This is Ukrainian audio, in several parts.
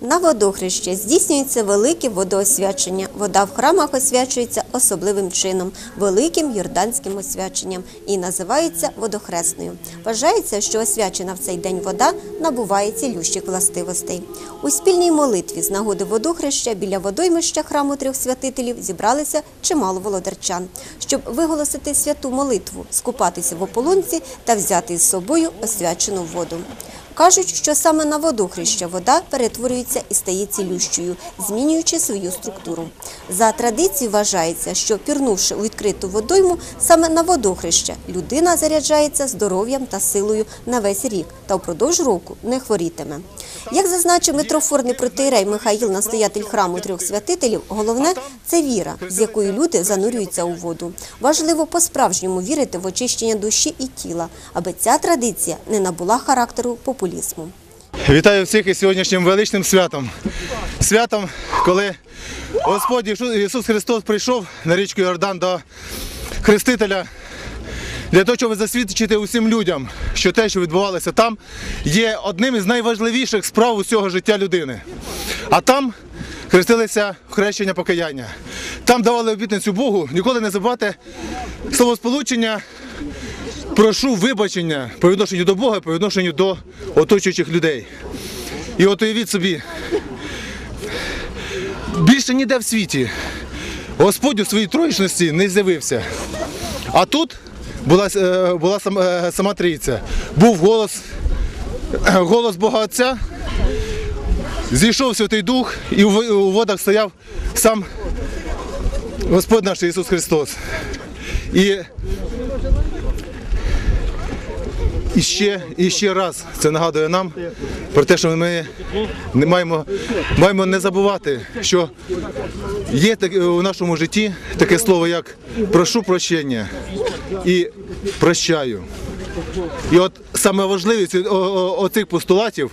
На водохреще здійснюється велике водоосвячення. Вода в храмах освячується особливим чином великим йорданським освяченням і називається водохресною. Вважається, що освячена в цей день вода набуває цілющих властивостей. У спільній молитві з нагоди водохреща біля водоймища храму трьох святителів зібралися чимало володарчан, щоб виголосити святу молитву, скупатися в ополонці та взяти із собою освячену воду. Кажуть, що саме на водохреща вода перетворюється і стає цілющою, змінюючи свою структуру. За традицією вважається, що пірнувши у відкриту водойму, саме на водохреща людина заряджається здоров'ям та силою на весь рік та впродовж року не хворітиме. Як зазначив митрофорний протиерей Михаїл, настоятель храму трьох святителів, головне це віра, з якою люди занурюються у воду. Важливо по-справжньому вірити в очищення душі і тіла, аби ця традиція не набула характеру популізму. Вітаю всіх із сьогоднішнім величним святом. Святом, коли Господь Ісус Христос прийшов на річку Йордан до Хрестителя для того, щоб засвідчити усім людям, що те, що відбувалося там, є одним із найважливіших справ усього життя людини. А там хрестилися в хрещення покаяння. Там давали обітницю Богу ніколи не забувати словосполучення прошу вибачення по відношенню до Бога, по відношенню до оточуючих людей. І от уявіть собі, більше ніде в світі Господь у своїй троїчності не з'явився. А тут була, е, була сам- е, сама трійця. Був голос, голос Бога Отця, зійшов Святий Дух і у водах стояв сам Господь наш Ісус Христос. І І ще, і ще раз це нагадує нам про те, що ми не маємо, маємо не забувати, що є таке у нашому житті таке слово, як прошу прощення і прощаю. І от саме важливість оцих постулатів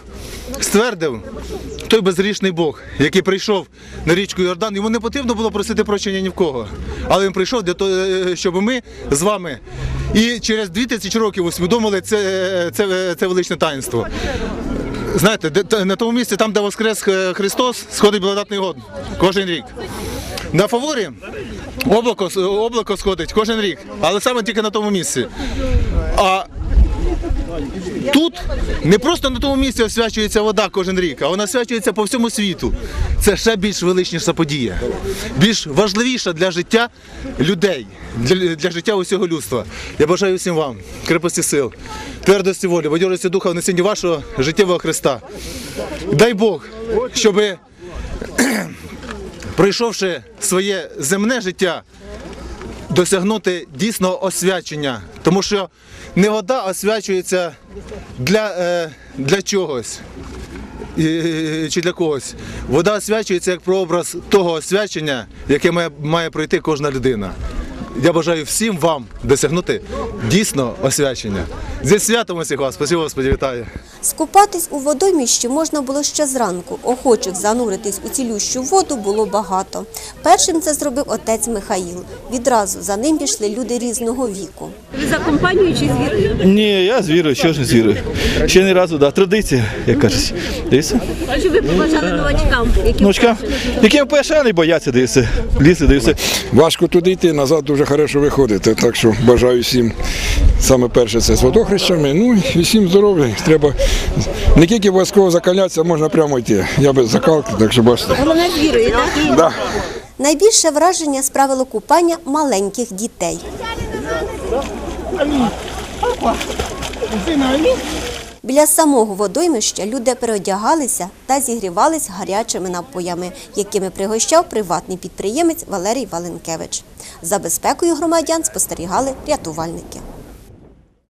ствердив той безгрішний Бог, який прийшов на річку Йордан. Йому не потрібно було просити прощення ні в кого. Але він прийшов для того, е, щоб ми з вами і через 2000 років усвідомили це, це, це величне таїнство. Знаєте, де- на тому місці, там, де воскрес Христос, сходить благодатний год кожен рік. На фаворі облако, облако сходить кожен рік, але саме тільки на тому місці. А Тут не просто на тому місці освячується вода кожен рік, а вона освячується по всьому світу. Це ще більш величніша подія, більш важливіша для життя людей, для, для життя усього людства. Я бажаю всім вам крепості сил, твердості волі, бадьорості духа в несінні вашого життєвого Христа. Дай Бог, щоби пройшовши своє земне життя, досягнути дійсного освячення. Тому що не вода освячується для, е, для чогось. Чи для когось. Вода освячується як прообраз того освячення, яке має, має пройти кожна людина. Я бажаю всім вам досягнути дійсного освячення. Зі святом усіх вас, спасибо Господі, вітаю. Скупатись у водойміщі можна було ще зранку. Охочих зануритись у цілющу воду було багато. Першим це зробив отець Михаїл. Відразу за ним пішли люди різного віку. Ви за компанію чи з вірою? Ні, я з вірою, що ж не з вірою. Ще не разу, да, традиція, як кажуть. Дивіться. Чи ви побажали новачкам, які які вперше не бояться, дивіться. Ліси, дивіться. Важко туди йти, назад дуже хорошо виходити. Так що бажаю всім саме перше це з водохрещами. Ну і всім здоров'я. Треба не тільки обов'язково закалятися, можна прямо йти. Я без закалки, так що бачите. головне з так? Да. Найбільше враження справило купання маленьких дітей. Біля самого водоймища люди переодягалися та зігрівались гарячими напоями, якими пригощав приватний підприємець Валерій Валенкевич. За безпекою громадян спостерігали рятувальники.